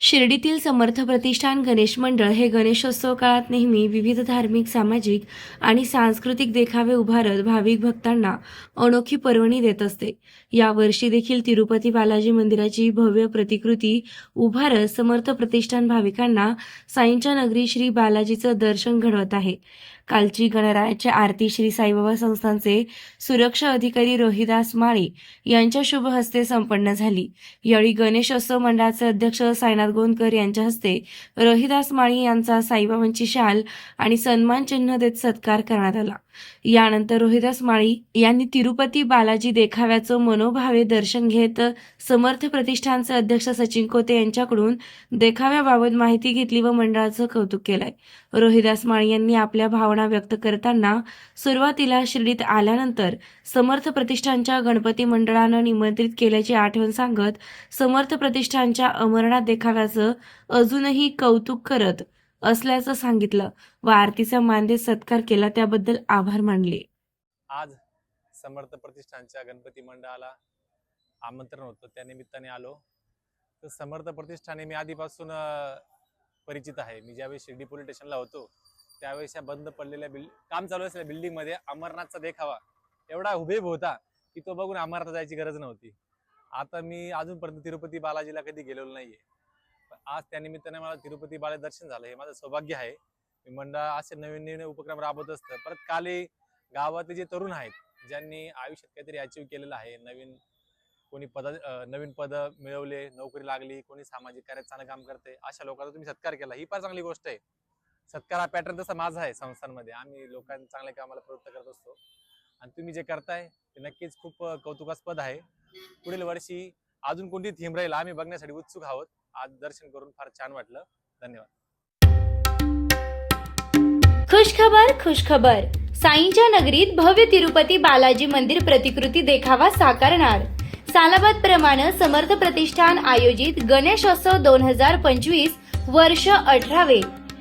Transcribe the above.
शिर्डीतील समर्थ प्रतिष्ठान गणेश मंडळ हे गणेशोत्सव काळात नेहमी विविध धार्मिक सामाजिक आणि सांस्कृतिक देखावे उभारत भाविक भक्तांना अनोखी पर्वणी देत असते. यावर्षी देखील तिरुपती बालाजी मंदिराची भव्य प्रतिकृती उभारत समर्थ प्रतिष्ठान भाविकांना साईंच्या नगरी श्री बालाजीचं दर्शन घडवत आहे. कालची गणरायाच्या आरती श्री साईबाबा संस्थांचे सुरक्षा अधिकारी रोहिदास माळी यांच्या शुभ हस्ते संपन्न झाली. यावेळी गणेशोत्सव मंडळाचे अध्यक्ष साईनाथ गोंदकर यांच्या हस्ते रोहिदास माळी यांचा साईबाबांची शाल आणि सन्मान चिन्ह देत सत्कार करण्यात आला. यानंतर रोहिदास माळी यांनी तिरुपती बालाजी देखाव्याचं मनोभावे दर्शन घेत समर्थ प्रतिष्ठानचे अध्यक्ष सचिन कोते यांच्याकडून देखाव्याबाबत माहिती घेतली व मंडळाचं कौतुक केलंय. रोहिदास माळी यांनी आपल्या भावना व्यक्त करताना सुरुवातीला शिर्डीत आल्यानंतर समर्थ प्रतिष्ठानच्या गणपती मंडळानं निमंत्रित केल्याची आठवण सांगत समर्थ प्रतिष्ठानच्या अमरनाथ देखाव्याचं अजूनही कौतुक करत असल्याचं सांगितलं. व आरतीचा मानदेत सत्कार केला त्याबद्दल आभार मानले. आज समर्थ प्रतिष्ठानच्या गणपती मंडळाला आमंत्रण होतं त्या निमित्ताने आलो. तर समर्थ प्रतिष्ठाने मी आधीपासून परिचित आहे. मी ज्यावेळी शिर्डी पोलीस स्टेशनला होतो त्यावेळेस या बंद पडलेल्या बिल्ड काम चालू असलेल्या बिल्डिंगमध्ये अमरनाथचा देखावा एवढा हुबेब होता की तो बघून अमरनाथ जायची गरज नव्हती. आता मी अजूनपर्यंत तिरुपती बालाजीला कधी गेलेलो नाहीये. पण आज त्या निमित्ताने मला तिरुपती बाला दर्शन झालं हे माझं सौभाग्य आहे. मी मंडळ असे नवीन नवीन उपक्रम राबवत असतं. परत काले गावातले जे तरुण आहेत ज्यांनी आयुष्यात काहीतरी अचीव केलेलं आहे नवीन कोणी पद नवीन पद मिळवले नोकरी लागली कोणी सामाजिक कार्यात चांगलं काम करते अशा लोकांचा तुम्ही सत्कार केला. ही फार चांगली गोष्ट आहे. सत्कार हा पॅटर्न तसा माझा आहे संस्थांमध्ये. आम्ही लोकांना चांगल्या कामाला प्रवृत्त करत असतो. आणि तुम्ही जे करताय ते नक्कीच खूप कौतुकास्पद आहे. पुढील वर्षी अजून कोणती थीम राहील आम्ही बघण्यासाठी उत्सुक आहोत. आज दर्शन करून फार छान वाटलं. धन्यवाद. खुशखबर खुशखबर. साईंच्या नगरीत भव्य तिरुपती बालाजी मंदिर प्रतिकृती देखावा साकारणार. सालाबाद प्रमाणे समर्थ प्रतिष्ठान आयोजित गणेशोत्सव दोन हजार पंचवीस वर्ष अठरावे.